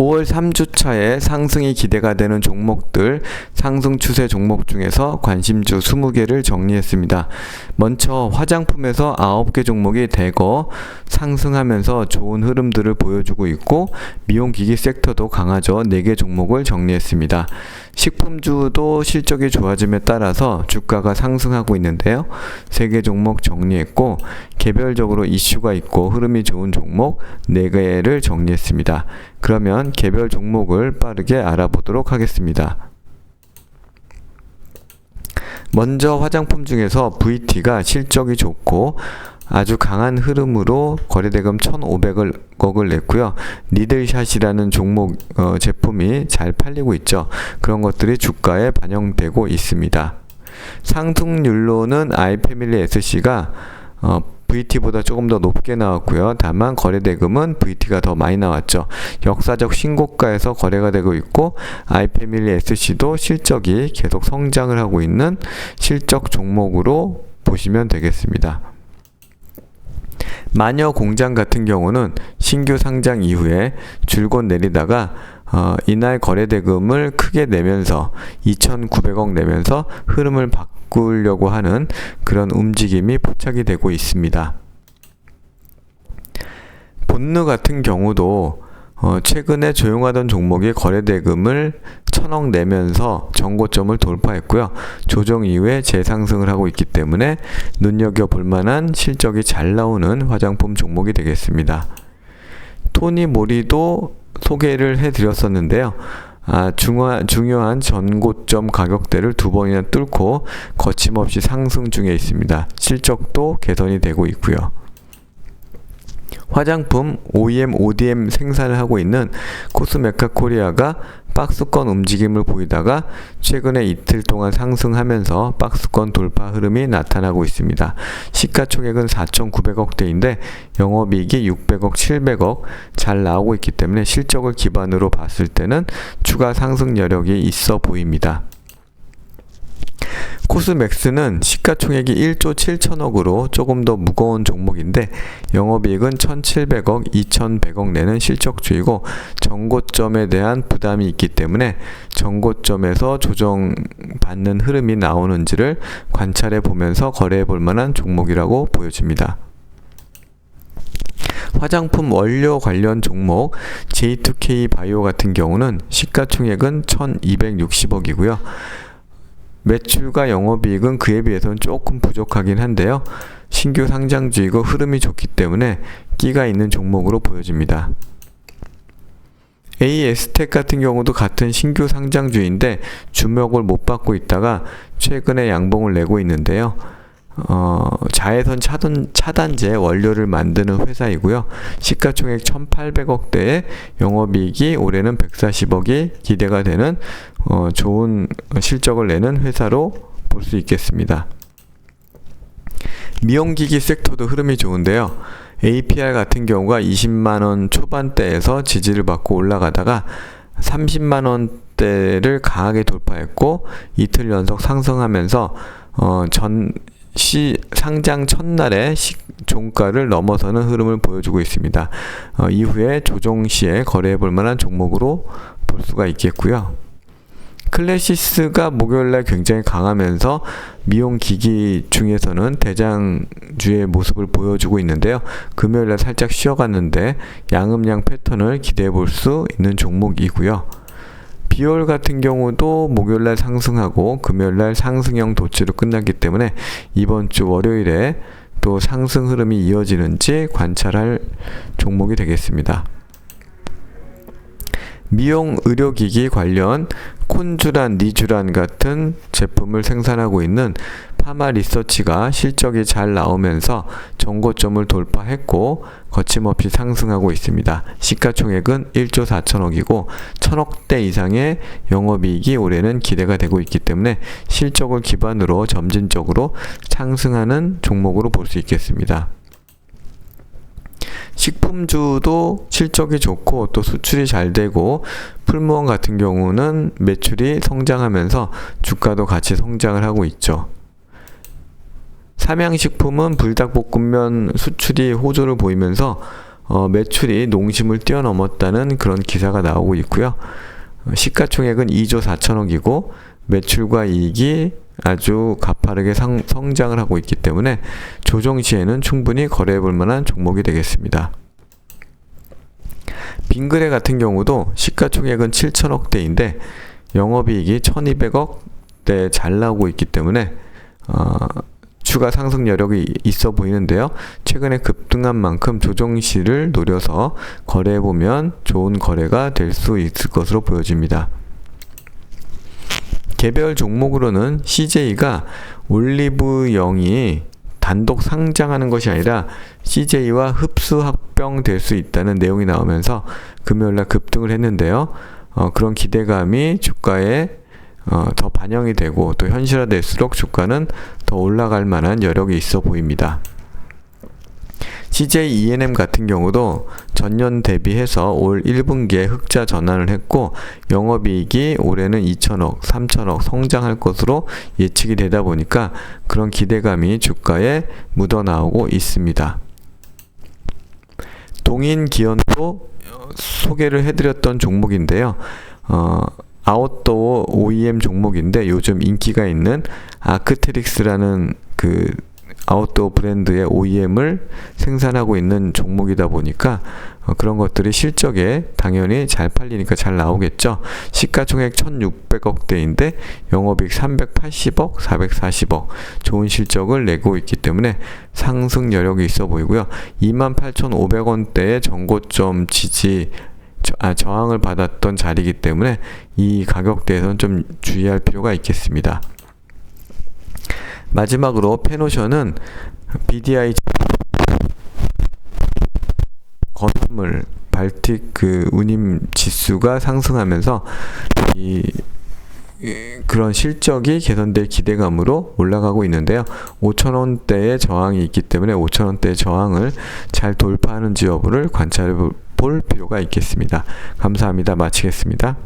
5월 3주차에 상승이 기대가 되는 종목들, 상승 추세 종목 중에서 관심주 20개를 정리했습니다. 먼저 화장품에서 9개 종목이 대거 상승하면서 좋은 흐름들을 보여주고 있고, 미용기기 섹터도 강하죠. 4개 종목을 정리했습니다. 식품주도 실적이 좋아짐에 따라서 주가가 상승하고 있는데요. 3개 종목 정리했고, 개별적으로 이슈가 있고 흐름이 좋은 종목 4개를 정리했습니다. 그러면 개별 종목을 빠르게 알아보도록 하겠습니다. 먼저 화장품 중에서 VT가 실적이 좋고 아주 강한 흐름으로 거래대금 1,500억을 냈고요. 니들샷이라는 종목 어, 제품이 잘 팔리고 있죠. 그런 것들이 주가에 반영되고 있습니다. 상승률로는 아이패밀리 SC가 어, VT보다 조금 더 높게 나왔고요. 다만 거래대금은 VT가 더 많이 나왔죠. 역사적 신고가에서 거래가 되고 있고 아이패밀리 SC도 실적이 계속 성장을 하고 있는 실적 종목으로 보시면 되겠습니다. 마녀 공장 같은 경우는 신규 상장 이후에 줄곧 내리다가 어, 이날 거래대금을 크게 내면서 2,900억 내면서 흐름을 바 꾸려고 하는 그런 움직임이 포착이 되고 있습니다. 본느 같은 경우도 어, 최근에 조용하던 종목이 거래대금을 천억 내면서 정고점을 돌파했고요. 조정 이후에 재상승을 하고 있기 때문에 눈여겨볼 만한 실적이 잘 나오는 화장품 종목이 되겠습니다. 토니 모리도 소개를 해드렸었는데요. 아, 중화, 중요한 전고점 가격대를 두 번이나 뚫고 거침없이 상승 중에 있습니다. 실적도 개선이 되고 있고요. 화장품 OEM, ODM 생산을 하고 있는 코스메카 코리아가 박스권 움직임을 보이다가 최근에 이틀 동안 상승하면서 박스권 돌파 흐름이 나타나고 있습니다. 시가총액은 4,900억대인데 영업이익이 600억, 700억 잘 나오고 있기 때문에 실적을 기반으로 봤을 때는 추가 상승 여력이 있어 보입니다. 코스맥스는 시가총액이 1조 7천억으로 조금 더 무거운 종목인데 영업이익은 1,700억, 2,100억 내는 실적주이고 정고점에 대한 부담이 있기 때문에 정고점에서 조정받는 흐름이 나오는지를 관찰해 보면서 거래해 볼 만한 종목이라고 보여집니다. 화장품 원료 관련 종목 J2K 바이오 같은 경우는 시가총액은 1260억이고요. 매출과 영업이익은 그에 비해서는 조금 부족하긴 한데요. 신규 상장 주이고 흐름이 좋기 때문에 끼가 있는 종목으로 보여집니다. AS텍 같은 경우도 같은 신규 상장주인데 주목을 못 받고 있다가 최근에 양봉을 내고 있는데요. 어, 자외선 차단, 차단제 원료를 만드는 회사이고요. 시가총액 1,800억대에 영업이익이 올해는 140억이 기대가 되는 어, 좋은 실적을 내는 회사로 볼 수 있겠습니다. 미용기기 섹터도 흐름이 좋은데요. APR 같은 경우가 20만원 초반대에서 지지를 받고 올라가다가 30만원대를 강하게 돌파했고 이틀 연속 상승하면서 어, 전 시 상장 첫날에 시, 종가를 넘어서는 흐름을 보여주고 있습니다. 어, 이후에 조정 시에 거래해 볼 만한 종목으로 볼 수가 있겠고요. 클래시스가 목요일날 굉장히 강하면서 미용 기기 중에서는 대장주의 모습을 보여주고 있는데요. 금요일날 살짝 쉬어갔는데 양음양 패턴을 기대해 볼 수 있는 종목이고요. 비올 같은 경우도 목요일날 상승하고 금요일날 상승형 도치로 끝났기 때문에 이번 주 월요일에 또 상승 흐름이 이어지는지 관찰할 종목이 되겠습니다. 미용 의료기기 관련 콘주란, 니주란 같은 제품을 생산하고 있는 파마 리서치가 실적이 잘 나오면서 정고점을 돌파했고 거침없이 상승하고 있습니다. 시가총액은 1조 4천억이고 천억대 이상의 영업이익이 올해는 기대가 되고 있기 때문에 실적을 기반으로 점진적으로 상승하는 종목으로 볼 수 있겠습니다. 식품주도 실적이 좋고 또 수출이 잘 되고 풀무원 같은 경우는 매출이 성장하면서 주가도 같이 성장을 하고 있죠. 삼양식품은 불닭볶음면 수출이 호조를 보이면서 어, 매출이 농심을 뛰어넘었다는 그런 기사가 나오고 있고요. 어, 시가총액은 2조 4천억이고 매출과 이익이 아주 가파르게 상, 성장을 하고 있기 때문에 조정 시에는 충분히 거래해 볼 만한 종목이 되겠습니다. 빙그레 같은 경우도 시가총액은 7천억대인데 영업이익이 1200억대 잘 나오고 있기 때문에 어, 추가 상승 여력이 있어 보이는데요. 최근에 급등한 만큼 조정 시를 노려서 거래해 보면 좋은 거래가 될 수 있을 것으로 보여집니다. 개별 종목으로는 CJ가 올리브영이 단독 상장하는 것이 아니라 CJ와 흡수 합병될 수 있다는 내용이 나오면서 금요일날 급등을 했는데요. 어, 그런 기대감이 주가에 어, 더 반영이 되고 또 현실화될수록 주가는 더 올라갈 만한 여력이 있어 보입니다. CJ ENM 같은 경우도 전년 대비해서 올 1분기에 흑자 전환을 했고 영업이익이 올해는 2천억, 3천억 성장할 것으로 예측이 되다 보니까 그런 기대감이 주가에 묻어나오고 있습니다. 동인 기현도 소개를 해드렸던 종목인데요. 어, 아웃도어 OEM 종목인데 요즘 인기가 있는 아크트릭스라는 그 아웃도어 브랜드의 OEM을 생산하고 있는 종목이다 보니까 어, 그런 것들이 실적에 당연히 잘 팔리니까 잘 나오겠죠. 시가총액 1,600억대인데 영업이익 380억, 440억 좋은 실적을 내고 있기 때문에 상승 여력이 있어 보이고요. 28,500원대의 전고점 지지 저, 아, 저항을 받았던 자리이기 때문에 이 가격대에서는 좀 주의할 필요가 있겠습니다. 마지막으로 페노션은 BDI 건물 발틱 그 운임 지수가 상승하면서 이 그런 실적이 개선될 기대감으로 올라가고 있는데요. 5천원대의 저항이 있기 때문에 5천원대의 저항을 잘 돌파하는지 여부를 관찰해 볼 필요가 있겠습니다. 감사합니다. 마치겠습니다.